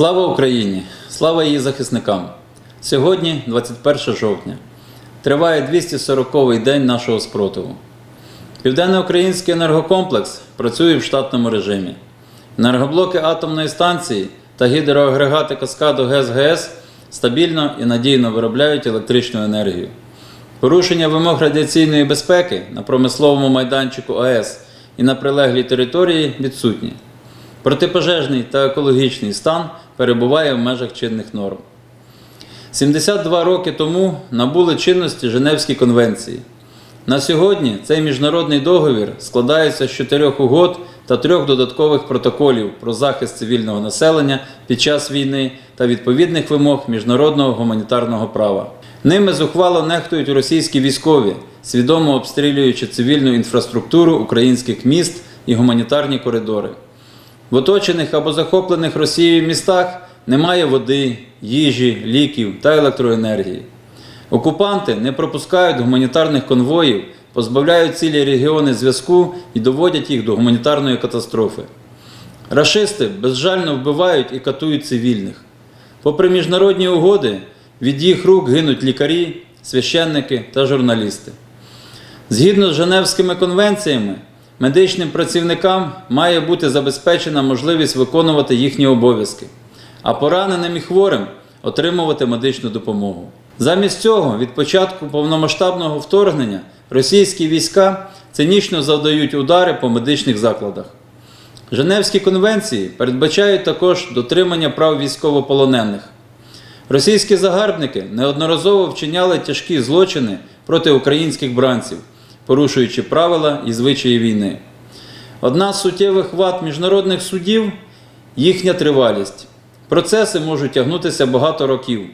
Слава Україні! Слава її захисникам! Сьогодні, 21 жовтня, триває 240-й день нашого спротиву. Південноукраїнський енергокомплекс працює в штатному режимі. Енергоблоки атомної станції та гідроагрегати Каскаду ГЕС-ГЕС стабільно і надійно виробляють електричну енергію. Порушення вимог радіаційної безпеки на промисловому майданчику АЕС і на прилеглій території відсутні. Протипожежний та екологічний стан перебуває в межах чинних норм. 72 роки тому набули чинності Женевські конвенції. На сьогодні цей міжнародний договір складається з чотирьох угод та трьох додаткових протоколів про захист цивільного населення під час війни та відповідних вимог міжнародного гуманітарного права. Ними зухвало нехтують російські військові, свідомо обстрілюючи цивільну інфраструктуру українських міст і гуманітарні коридори. В оточених або захоплених Росією містах немає води, їжі, ліків та електроенергії. Окупанти не пропускають гуманітарних конвоїв, позбавляють цілі регіони зв'язку і доводять їх до гуманітарної катастрофи. Рашисти безжально вбивають і катують цивільних. Попри міжнародні угоди, від їх рук гинуть лікарі, священники та журналісти. Згідно з Женевськими конвенціями, медичним працівникам має бути забезпечена можливість виконувати їхні обов'язки, а пораненим і хворим отримувати медичну допомогу. Замість цього, від початку повномасштабного вторгнення, російські війська цинічно завдають удари по медичних закладах. Женевські конвенції передбачають також дотримання прав військовополонених. Російські загарбники неодноразово вчиняли тяжкі злочини проти українських бранців, порушуючи правила і звичаї війни. Одна з суттєвих вад міжнародних судів їхня тривалість. Процеси можуть тягнутися багато років.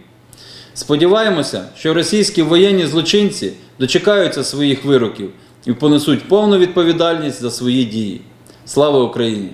Сподіваємося, що російські воєнні злочинці дочекаються своїх вироків і понесуть повну відповідальність за свої дії. Слава Україні!